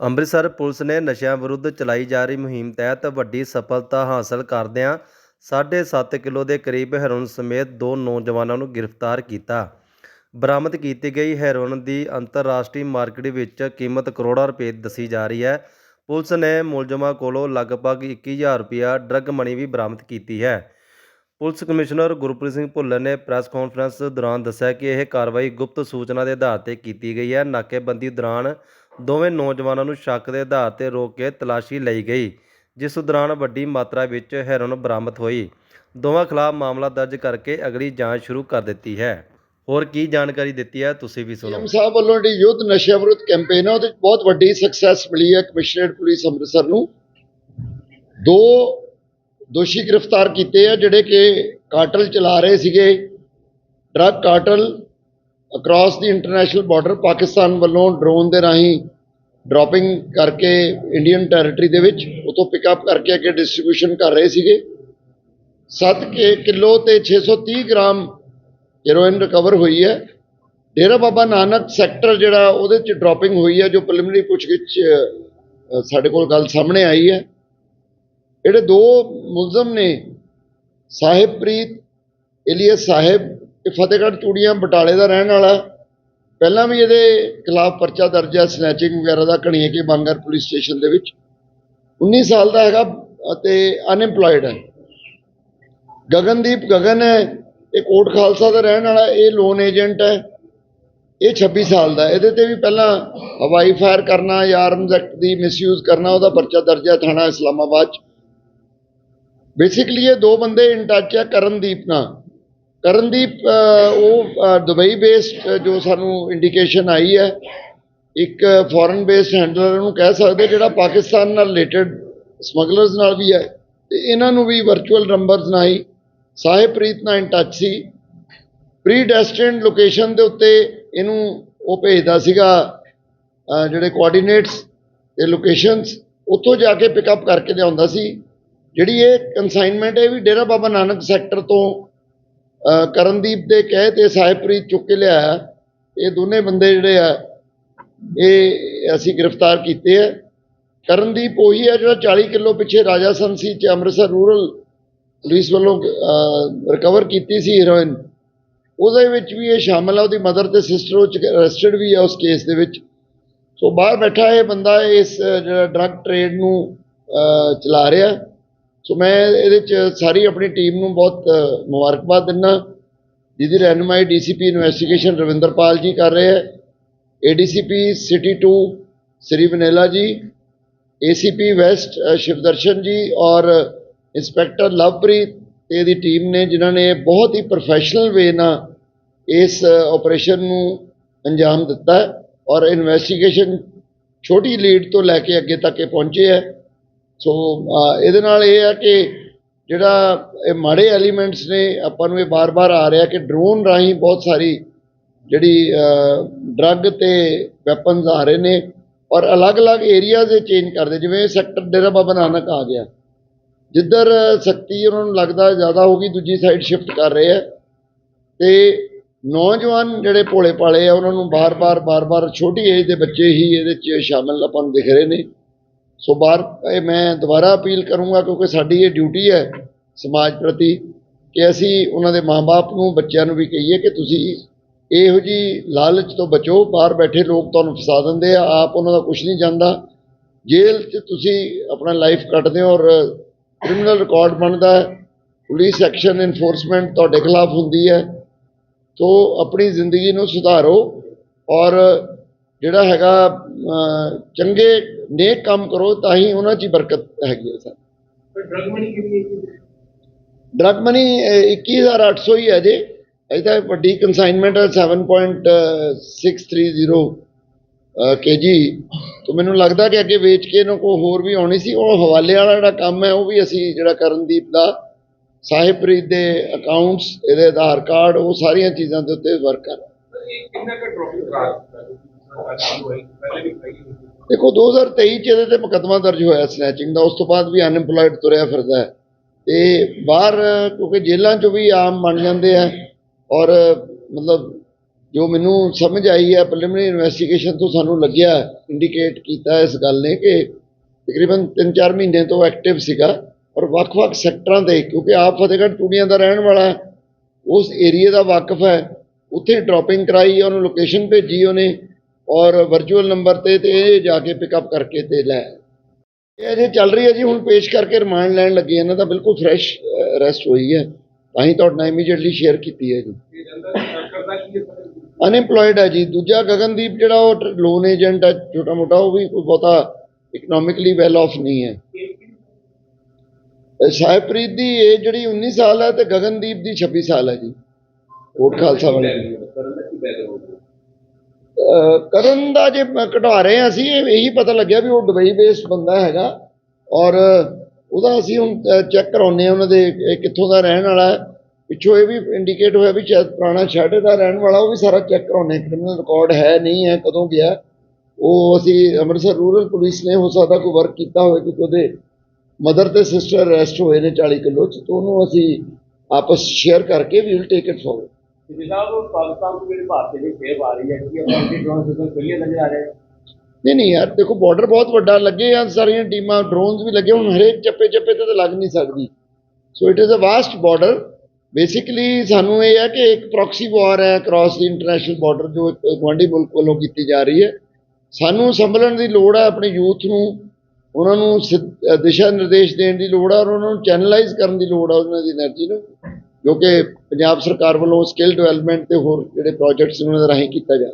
Amritsar police ਨੇ ਨਸ਼ਿਆਂ ਵਿਰੁੱਧ ਚਲਾਈ ਜਾ ਰਹੀ ਮੁਹਿੰਮ ਤਹਿਤ ਵੱਡੀ ਸਫਲਤਾ ਹਾਸਲ ਕਰਦਿਆਂ 7.5 ਕਿਲੋ ਦੇ ਕਰੀਬ ਹੈਰੋਇਨ ਸਮੇਤ ਦੋ ਨੌਜਵਾਨਾਂ ਨੂੰ ਗ੍ਰਿਫਤਾਰ ਕੀਤਾ। ਬਰਾਮਦ ਕੀਤੀ ਗਈ ਹੈਰੋਇਨ ਦੀ ਅੰਤਰਰਾਸ਼ਟਰੀ ਮਾਰਕੀਟ ਵਿੱਚ ਕੀਮਤ ਕਰੋੜਾਂ ਰੁਪਏ ਦੱਸੀ ਜਾ ਰਹੀ ਹੈ। ਪੁਲਿਸ ਨੇ ਮੁਲਜ਼ਮਾਂ ਕੋਲੋਂ ਲਗਭਗ 21000 ਰੁਪਇਆ ਡਰੱਗ ਮਨੀ ਵੀ ਬਰਾਮਦ ਕੀਤੀ ਹੈ। ਪੁਲਿਸ ਕਮਿਸ਼ਨਰ ਗੁਰਪ੍ਰੀਤ ਸਿੰਘ ਭੁੱਲਰ ਨੇ ਪ੍ਰੈਸ ਕਾਨਫਰੰਸ ਦੌਰਾਨ ਦੱਸਿਆ ਕਿ ਇਹ ਕਾਰਵਾਈ ਗੁਪਤ ਸੂਚਨਾ ਦੇ ਆਧਾਰ ਤੇ ਕੀਤੀ ਗਈ ਹੈ। ਨਾਕੇਬੰਦੀ ਦੌਰਾਨ ਦੋਵੇਂ ਨੌਜਵਾਨਾਂ ਨੂੰ ਸ਼ੱਕ ਦੇ ਆਧਾਰ ਤੇ ਰੋਕ ਕੇ ਤਲਾਸ਼ੀ ਲਈ ਗਈ, ਜਿਸ ਦੌਰਾਨ ਵੱਡੀ ਮਾਤਰਾ ਵਿੱਚ ਹੈਰੋਨ ਬਰਾਮਦ ਹੋਈ। ਦੋਵਾਂ ਖਿਲਾਫ ਮਾਮਲਾ ਦਰਜ ਕਰਕੇ ਅਗਲੀ ਜਾਂਚ ਸ਼ੁਰੂ ਕਰ ਦਿੱਤੀ ਹੈ। ਹੋਰ ਕੀ ਜਾਣਕਾਰੀ ਦਿੱਤੀ ਹੈ, ਤੁਸੀਂ ਵੀ ਸੁਣੋ। ਸਾਹਿਬ ਵੱਲੋਂ ਜਿਹੜੀ ਯੁੱਧ ਨਸ਼ਾ ਵਿਰੁੱਧ ਕੈਂਪੇਨ ਹੈ, ਉਹਦੇ ਵਿੱਚ ਬਹੁਤ ਵੱਡੀ ਸਕਸੈਸ ਮਿਲੀ ਹੈ ਕਮਿਸ਼ਨਰੇਟ ਪੁਲਿਸ ਅੰਮ੍ਰਿਤਸਰ ਨੂੰ। ਦੋ ਦੋਸ਼ੀ ਗ੍ਰਿਫਤਾਰ ਕੀਤੇ ਆ, ਜਿਹੜੇ ਕਿ ਕਾਟਲ ਚਲਾ ਰਹੇ ਸੀਗੇ। Drug cartel across the international border Pakistan ਵੱਲੋਂ ਡਰੋਨ ਦੇ ਰਾਹੀਂ ਡ੍ਰੌਪਿੰਗ ਕਰਕੇ ਇੰਡੀਅਨ ਟੈਰੀਟਰੀ ਦੇ ਵਿੱਚ ਉਤੋਂ ਪਿਕਅਪ ਕਰਕੇ ਅੱਗੇ ਡਿਸਟ੍ਰੀਬਿਊਸ਼ਨ ਕਰ ਰਹੇ ਸੀਗੇ। 7 ਕਿਲੋ ਤੇ 630 ਗ੍ਰਾਮ ਹੈਰੋਇਨ ਰਿਕਵਰ ਹੋਈ ਹੈ। ਡੇਰਾ ਬਾਬਾ ਨਾਨਕ ਸੈਕਟਰ ਜਿਹੜਾ ਉਹਦੇ ਚ ਡ੍ਰੌਪਿੰਗ ਹੋਈ ਹੈ, ਜੋ ਪ੍ਰੀਲਿਮਿਨਰੀ ਪੁੱਛਗਿੱਛ ਸਾਡੇ ਕੋਲ ਗੱਲ ਸਾਹਮਣੇ ਆਈ ਹੈ। ਜਿਹੜੇ ਦੋ ਮੁਲਜ਼ਮ ਨੇ, ਸਾਹਿਬਪ੍ਰੀਤ ਇਲੀਅਸ ਸਾਹਿਬ ਇਹ ਫਤਿਹਗੜ੍ਹ ਚੂੜੀਆਂ ਬਟਾਲੇ ਦਾ ਰਹਿਣ ਵਾਲਾ, ਪਹਿਲਾਂ ਵੀ ਇਹਦੇ ਖਿਲਾਫ ਪਰਚਾ ਦਰਜ ਹੈ ਸਨੈਚਿੰਗ ਵਗੈਰਾ ਦਾ ਕਣੀਏ ਕੇ ਬਾਂਗਰ ਪੁਲਿਸ ਸਟੇਸ਼ਨ ਦੇ ਵਿੱਚ। 19 ਸਾਲ ਦਾ ਹੈਗਾ ਅਤੇ ਅਨਐਮਪਲੋਇਡ ਹੈ। ਗਗਨਦੀਪ ਗਗਨ ਹੈ, ਇਹ ਕੋਟ ਖਾਲਸਾ ਦਾ ਰਹਿਣ ਵਾਲਾ, ਇਹ ਲੋਨ ਏਜੰਟ ਹੈ। ਇਹ 26 ਸਾਲ ਦਾ ਇਹਦੇ ਤੇ ਵੀ ਪਹਿਲਾਂ ਹਵਾਈ ਫਾਇਰ ਕਰਨਾ ਜਾਂ ਆਰਮਜ਼ ਐਕਟ ਦੀ ਮਿਸਯੂਜ਼ ਕਰਨਾ, ਉਹਦਾ ਪਰਚਾ ਦਰਜ ਹੈ ਥਾਣਾ ਇਸਲਾਮਾਬਾਦ ਚ। ਬੇਸਿਕਲੀ ਇਹ ਦੋ ਬੰਦੇ ਇਨ ਟੱਚ ਹੈ, ਕਰਨਦੀਪ ਨਾਲ। ਕਰਨਦੀਪ ਅਹ, ਉਹ ਦੁਬਈ ਬੇਸਡ ਜੋ ਸਾਨੂੰ ਇੰਡੀਕੇਸ਼ਨ ਆਈ ਹੈ ਇੱਕ ਫੋਰਨ ਬੇਸਡ ਹੈਂਡਲਰ ਨੂੰ ਕਹਿ ਸਕਦੇ ਜਿਹੜਾ ਪਾਕਿਸਤਾਨ ਨਾਲ ਰਿਲੇਟਡ ਸਮਗਲਰਸ ਨਾਲ ਵੀ ਹੈ ਤੇ ਇਹਨਾਂ ਨੂੰ ਵੀ ਵਰਚੁਅਲ ਨੰਬਰਸ ਨਾਲ ਹੀ ਸਾਹਿਬਪ੍ਰੀਤ ਨਾਲ ਇਨ ਟੱਚ ਸੀ। ਪ੍ਰੀ ਡੈਸਟਿਨਡ ਲੋਕੇਸ਼ਨ ਦੇ ਉੱਤੇ ਇਹਨੂੰ ਉਹ ਭੇਜਦਾ ਸੀਗਾ ਜਿਹੜੇ ਕੋਆਰਡੀਨੇਟਸ ਤੇ ਲੋਕੇਸ਼ਨਸ ਉੱਥੋਂ ਜਾ ਕੇ ਪਿਕਅਪ ਕਰਕੇ ਲਿਆਉਂਦਾ ਸੀ। ਜਿਹੜੀ ਇਹ ਕਨਸਾਈਨਮੈਂਟ ਹੈ ਇਹ ਵੀ ਡੇਰਾ ਬਾਬਾ ਨਾਨਕ ਸੈਕਟਰ ਤੋਂ ਕਰਨਦੀਪ ਦੇ ਕਹੇ ਤੇ ਸਾਹਿਬਪ੍ਰੀਤ ਚੁੱਕ ਕੇ ਲਿਆਇਆ। ਇਹ ਦੋਨੇ ਬੰਦੇ ਜਿਹੜੇ ਆ, ਇਹ ਅਸੀਂ ਗ੍ਰਿਫਤਾਰ ਕੀਤੇ ਆ। ਕਰਨਦੀਪ ਉਹੀ ਹੈ ਜਿਹੜਾ 40 ਕਿਲੋ ਪਿੱਛੇ ਰਾਜਾ ਸੰਸੀ ਚ ਅੰਮ੍ਰਿਤਸਰ ਰੂਰਲ ਪੁਲਿਸ ਵੱਲੋਂ ਰਿਕਵਰ ਕੀਤੀ ਸੀ ਹੀਰੋਇਨ ਉਹਦੇ ਵਿੱਚ ਵੀ ਇਹ ਸ਼ਾਮਲ ਆ, ਉਹਦੀ ਮਦਰ ਤੇ ਸਿਸਟਰ ਉਹ ਅਰੈਸਟਡ ਵੀ ਆ ਉਸ ਕੇਸ ਦੇ ਵਿੱਚ। ਸੋ ਬਾਹਰ ਬੈਠਾ ਇਹ ਬੰਦਾ, ਇਸ ਜਿਹੜਾ ਡਰੱਗ ਟ੍ਰੇਡ ਨੂੰ ਚਲਾ ਰਿਹਾ। ਸੋ ਮੈਂ ਇਹਦੇ ਚ ਸਾਰੀ ਆਪਣੀ ਟੀਮ ਨੂੰ ਬਹੁਤ ਮੁਬਾਰਕਬਾਦ ਦਿੰਦਾ। ਜਿਹਦੀ ਰਹਿਨੁਮਾਈ ਡੀਸੀਪੀ ਇਨਵੈਸਟੀਗੇਸ਼ਨ ਰਵਿੰਦਰਪਾਲ ਜੀ ਕਰ ਰਹੇ ਹੈ। ਏਡੀਸੀਪੀ ਸਿਟੀ 2 ਸ੍ਰੀ ਵਨੇਲਾ ਜੀ ਏਸੀਪੀ ਵੈਸਟ ਸ਼ਿਵਦਰਸ਼ਨ ਜੀ ਔਰ ਇੰਸਪੈਕਟਰ ਲਵਪ੍ਰੀਤ ਤੇ ਇਹਦੀ ਟੀਮ ਨੇ, ਜਿਨ੍ਹਾਂ ਨੇ ਬਹੁਤ ਹੀ ਪ੍ਰੋਫੈਸ਼ਨਲ ਵੇ ਨਾਲ ਇਸ ਆਪਰੇਸ਼ਨ ਨੂੰ ਅੰਜਾਮ ਦਿੱਤਾ ਔਰ ਇਨਵੈਸਟੀਗੇਸ਼ਨ ਛੋਟੀ ਲੀਡ ਤੋਂ ਲੈ ਕੇ ਅੱਗੇ ਤੱਕ ਇਹ ਪਹੁੰਚੇ ਹੈ। ਸੋ ਇਹਦੇ ਨਾਲ ਇਹ ਆ ਕਿ ਜਿਹੜਾ ਇਹ ਮਾੜੇ ਐਲੀਮੈਂਟਸ ਨੇ, ਆਪਾਂ ਨੂੰ ਇਹ ਬਾਰ-ਬਾਰ ਆ ਰਿਹਾ ਕਿ ਡਰੋਨ ਰਾਹੀਂ ਬਹੁਤ ਸਾਰੀ ਜਿਹੜੀ ਡਰੱਗ ਤੇ ਵੈਪਨਸ ਆ ਰਹੇ ਨੇ, ਔਰ ਅਲੱਗ-ਅਲੱਗ ਏਰੀਆਜ਼ ਇਹ ਚੇਂਜ ਕਰਦੇ, ਜਿਵੇਂ ਸੈਕਟਰ ਡੇਰਾ ਬਾਬਾ ਨਾਨਕ ਆ ਗਿਆ। ਜਿੱਧਰ ਸਖਤੀ ਉਹਨਾਂ ਨੂੰ ਲੱਗਦਾ ਜ਼ਿਆਦਾ ਹੋਗੀ ਦੂਜੀ ਸਾਈਡ ਸ਼ਿਫਟ ਕਰ ਰਹੇ ਆ। ਤੇ ਨੌਜਵਾਨ ਜਿਹੜੇ ਭੋਲੇ ਭਾਲੇ ਆ, ਉਹਨਾਂ ਨੂੰ ਬਾਰ-ਬਾਰ ਬਾਰ-ਬਾਰ ਛੋਟੀ ਏਜ ਦੇ ਬੱਚੇ ਹੀ ਇਹਦੇ 'ਚ ਸ਼ਾਮਲ ਆਪਾਂ ਨੂੰ ਦਿਖ ਰਹੇ ਨੇ। ਸੋ ਬਾਰ ਇਹ ਮੈਂ ਦੁਬਾਰਾ ਅਪੀਲ ਕਰੂੰਗਾ ਕਿਉਂਕਿ ਸਾਡੀ ਇਹ ਡਿਊਟੀ ਹੈ ਸਮਾਜ ਪ੍ਰਤੀ ਕਿ ਅਸੀਂ ਉਹਨਾਂ ਦੇ ਮਾਪੇ ਨੂੰ, ਬੱਚਿਆਂ ਨੂੰ ਵੀ ਕਹੀਏ ਕਿ ਤੁਸੀਂ ਇਹੋ ਜੀ ਲਾਲਚ ਤੋਂ ਬਚੋ, ਬਾਹਰ ਬੈਠੇ ਲੋਕ ਤੁਹਾਨੂੰ ਫਸਾ ਦਿੰਦੇ ਆ, ਆਪ ਉਹਨਾਂ ਦਾ ਕੁਝ ਨਹੀਂ ਜਾਂਦਾ। ਜੇਲ੍ਹ 'ਚ ਤੁਸੀਂ ਆਪਣਾ ਲਾਈਫ ਕੱਟਦੇ ਹੋ ਔਰ ਕ੍ਰਿਮੀਨਲ ਰਿਕਾਰਡ ਬਣਦਾ ਹੈ। ਪੁਲਿਸ ਐਕਸ਼ਨ ਇਨਫੋਰਸਮੈਂਟ ਤੁਹਾਡੇ ਖਿਲਾਫ ਹੁੰਦੀ ਹੈ। ਤੋ ਆਪਣੀ ਜ਼ਿੰਦਗੀ ਨੂੰ ਸੁਧਾਰੋ ਔਰ ਜਿਹੜਾ ਹੈਗਾ ਚੰਗੇ ਨੇਕ ਕੰਮ ਕਰੋ ਤਾਂ ਹੀ ਉਹਨਾਂ 'ਚ ਬਰਕਤ ਹੈਗੀ ਹੈ ਸਰ। ਡਰਗ ਮਨੀ ਕਿੰਨੀ ਹੈ ਡਰਗ ਮਨੀ 21800 ਹੀ ਹੈ ਜੇ। ਇਹ ਤਾਂ ਵੱਡੀ ਕਨਸਾਈਨਮੈਂਟ ਹੈ 7.630 ਕੇਜੀ ਤੋਂ ਮੈਨੂੰ ਲੱਗਦਾ ਕਿ ਅੱਗੇ ਵੇਚ ਕੇ ਇਹਨਾਂ ਕੋ ਹੋਰ ਵੀ ਆਉਣੀ ਸੀ। ਉਹ ਹਵਾਲੇ ਵਾਲਾ ਜਿਹੜਾ ਕੰਮ ਹੈ ਉਹ ਵੀ ਅਸੀਂ ਜਿਹੜਾ ਕਰਨਦੀਪ ਦਾ ਸਾਹਿਬਪ੍ਰੀਤ ਦੇ ਅਕਾਊਂਟਸ ਇਹਦੇ ਆਧਾਰ ਕਾਰਡ ਉਹ ਸਾਰੀਆਂ ਚੀਜ਼ਾਂ ਦੇ ਉੱਤੇ ਵਰਕ ਕਰ ਕਿੰਨਾ ਕੁ ਡ੍ਰੌਪਿੰਗ ਕਰਾ ਚਾਲੂ ਹੋਈ ਪਹਿਲੇ ਵੀ ਦੇਖੋ 2023 ਚ ਇਹਦੇ ਤੇ ਮੁਕੱਦਮਾ ਦਰਜ ਹੋਇਆ ਸਨੈਚਿੰਗ ਦਾ, ਉਸ ਤੋਂ ਬਾਅਦ ਵੀ ਅਨਐਮਪਲੋਇਡ ਤੁਰਿਆ ਫਿਰਦਾ ਹੈ। ਤੇ ਬਾਹਰ, ਕਿਉਂਕਿ ਜੇਲ੍ਹਾਂ 'ਚੋਂ ਵੀ ਆਮ ਬਣ ਜਾਂਦੇ ਆ, ਔਰ ਮਤਲਬ ਜੋ ਮੈਨੂੰ ਸਮਝ ਆਈ ਹੈ ਪ੍ਰੀਲਿਮਿਨਰੀ ਇਨਵੈਸਟੀਗੇਸ਼ਨ ਤੋਂ ਸਾਨੂੰ ਲੱਗਿਆ ਇੰਡੀਕੇਟ ਕੀਤਾ ਇਸ ਗੱਲ ਨੇ ਕਿ ਤਕਰੀਬਨ 3-4 ਮਹੀਨੇ ਤੋਂ ਐਕਟਿਵ ਸੀਗਾ, ਔਰ ਵੱਖ-ਵੱਖ ਸੈਕਟਰਾਂ ਦੇ, ਕਿਉਂਕਿ ਆਪ ਫਤਿਹਗੜ੍ਹ ਟੂੜੀਆਂ ਦਾ ਰਹਿਣ ਵਾਲਾ, ਉਸ ਏਰੀਆ ਦਾ ਵਾਕਿਫ ਹੈ। ਉੱਥੇ ਡ੍ਰੌਪਿੰਗ ਕਰਾਈ, ਉਹਨੂੰ ਲੋਕੇਸ਼ਨ ਭੇਜੀ ਉਹਨੇ ਔਰ ਵਰਚੁਅਲ ਨੰਬਰ ਤੇ ਤੇ ਇਹ ਜਾ ਕੇ ਪਿਕਅਪ ਕਰਕੇ ਤੇ ਲੈ। ਇਹ ਅਜੇ ਚੱਲ ਰਹੀ ਹੈ ਜੀ, ਹੁਣ ਪੇਸ਼ ਕਰਕੇ ਰਿਮਾਂਡ ਲੈਣ ਲੱਗੇ ਇਹਨਾਂ ਦਾ ਬਿਲਕੁਲ ਫਰੈਸ਼ ਅਰੈਸਟ ਹੋਈ ਹੈ। ਤਾਂ ਹੀ ਤੁਹਾਡੇ ਨਾਲ ਇਮੀਡੀਏਟਲੀ ਸ਼ੇਅਰ ਕੀਤੀ ਹੈ ਜੀ। ਇਹ ਹੈ ਜੀ। ਦੂਜਾ ਗਗਨਦੀਪ ਜਿਹੜਾ ਉਹ ਲੋਨ ਏਜੰਟ ਹੈ ਛੋਟਾ ਮੋਟਾ ਉਹ ਵੀ ਕੋਈ ਬਹੁਤਾ ਇਕਨੋਮਿਕਲੀ ਵੈਲ ਆਫ ਨਹੀਂ ਹੈ। ਸਾਹਿਬਪ੍ਰੀਤ ਦੀ ਏਜ ਜਿਹੜੀ 19 ਸਾਲ ਹੈ ਤੇ ਗਗਨਦੀਪ ਦੀ 26 ਸਾਲ ਹੈ ਜੀ। ਕੋਟ ਖਾਲਸਾ ਵਾਲੇ। ਕਰਨ ਦਾ ਜੇ ਘਟਾ ਰਹੇ ਅਸੀਂ ਇਹ ਇਹੀ ਪਤਾ ਲੱਗਿਆ ਵੀ ਉਹ ਦੁਬਈ ਬੇਸ ਬੰਦਾ ਹੈਗਾ ਔਰ ਉਹਦਾ ਅਸੀਂ ਹੁਣ ਚੈੱਕ ਕਰਾਉਨੇ ਆ ਉਹਨਾਂ ਦੇ ਕਿੱਥੋਂ ਦਾ ਰਹਿਣ ਵਾਲਾ ਪਿੱਛੋਂ ਇਹ ਵੀ ਇੰਡੀਕੇਟ ਹੋਇਆ ਵੀ ਸ਼ਾਇਦ ਪੁਰਾਣਾ ਸ਼ਹਿਰ ਦਾ ਰਹਿਣ ਵਾਲਾ, ਉਹ ਵੀ ਸਾਰਾ ਚੈੱਕ ਕਰਾਉਨੇ ਕ੍ਰਿਮੀਨਲ ਰਿਕਾਰਡ ਹੈ, ਨਹੀਂ ਹੈ, ਕਦੋਂ ਗਿਆ। ਉਹ ਅਸੀਂ ਅੰਮ੍ਰਿਤਸਰ ਰੂਰਲ ਪੁਲਿਸ ਨੇ ਹੋ ਸਕਦਾ ਕੋਈ ਵਰਕ ਕੀਤਾ ਹੋਵੇ, ਕਿਉਂਕਿ ਉਹਦੇ ਮਦਰ ਤੇ ਸਿਸਟਰ ਅਰੈਸਟ ਹੋਏ ਨੇ 40 ਕਿਲੋ ਚ, ਤੋਂ ਉਹਨੂੰ ਅਸੀਂ ਆਪਸ ਸ਼ੇਅਰ ਕਰਕੇ we will take it for ਨਹੀਂ ਨਹੀਂ ਯਾਰ, ਦੇਖੋ ਬਾਰਡਰ ਬਹੁਤ ਵੱਡਾ ਲੱਗੇ ਆ, ਸਾਰੀਆਂ ਟੀਮਾਂ ਡਰੋਨਸ ਵੀ ਲੱਗੇ, ਹੁਣ ਹਰੇਕ ਚੱਪੇ ਚੱਪੇ ਤੇ ਲੱਗ ਨਹੀਂ ਸਕਦੀ। So it is a vast border basically ਸਾਨੂੰ ਇਹ ਹੈ ਕਿ ਇੱਕ ਪ੍ਰੋਕਸੀ ਵਾਰ ਹੈ ਕ੍ਰਾਸ ਦੀ ਇੰਟਰਨੈਸ਼ਨਲ ਬਾਰਡਰ ਜੋ ਗਵਾਂਢੀ ਮੁਲਕ ਵੱਲੋਂ ਕੀਤੀ ਜਾ ਰਹੀ ਹੈ। ਸਾਨੂੰ ਸੰਭਲਣ ਦੀ ਲੋੜ ਹੈ ਆਪਣੇ ਯੂਥ ਨੂੰ, ਉਹਨਾਂ ਨੂੰ ਦਿਸ਼ਾ ਨਿਰਦੇਸ਼ ਦੇਣ ਦੀ ਲੋੜ ਹੈ ਔਰ ਉਹਨਾਂ ਨੂੰ ਚੈਨਲਾਈਜ਼ ਕਰਨ ਦੀ ਲੋੜ ਹੈ ਉਹਨਾਂ ਦੀ એનર્ਜੀ ਨੂੰ। ਜੋ ਕਿ ਪੰਜਾਬ ਸਰਕਾਰ ਵੱਲੋਂ ਸਕਿੱਲ ਡਿਵੈਲਪਮੈਂਟ ਤੇ ਹੋਰ ਜਿਹੜੇ ਪ੍ਰੋਜੈਕਟਸ ਉਹਨਾਂ ਦੇ ਰਾਹੀਂ ਕੀਤਾ ਜਾ